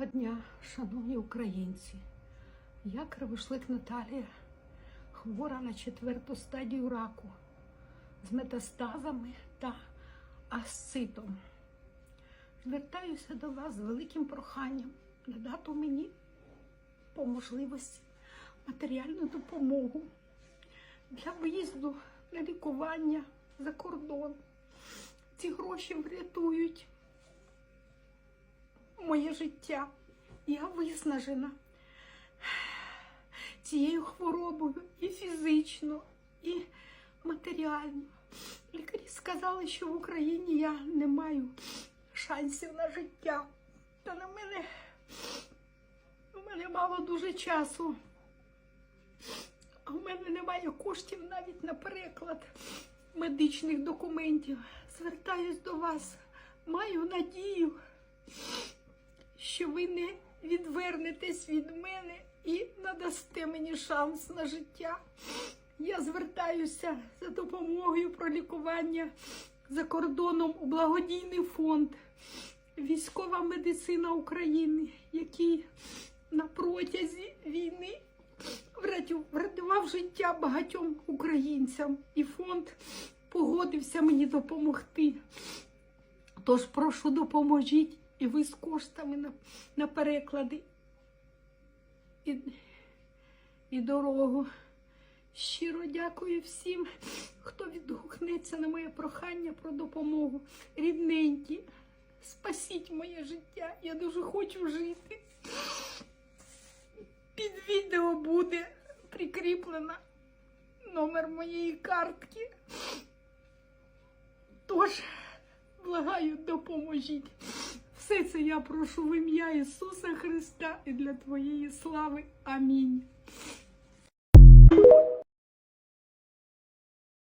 Доброго дня, шановні українці. Я кривошлик Наталія, хвора на четверту стадію раку з метастазами та асцитом. Звертаюся до вас з великим проханням надати мені по можливості матеріальну допомогу для виїзду на лікування за кордон. Ці гроші врятують моє життя. Я виснажена цією хворобою і фізично, і матеріально. Лікарі сказали, що в Україні я не маю шансів на життя. Та на мене у мене мало дуже часу. В мене немає коштів навіть на переклад медичних документів. Звертаюсь до вас. Маю надію, що ви не відвернетесь від мене і надасте мені шанс на життя. Я звертаюся за допомогою про лікування за кордоном у благодійний фонд Військова медицина України, який на протязі війни врятував життя багатьом українцям, і фонд погодився мені допомогти. Тож прошу допоможіть і ви з коштами на, на переклади і, і дорогу. Щиро дякую всім, хто відгукнеться на моє прохання про допомогу. Рідненькі, спасіть моє життя. Я дуже хочу жити. Під відео буде прикріплено номер моєї картки. Тож, благаю, допоможіть. Все це я прошу в ім'я Ісуса Христа і для Твоєї слави. Амінь.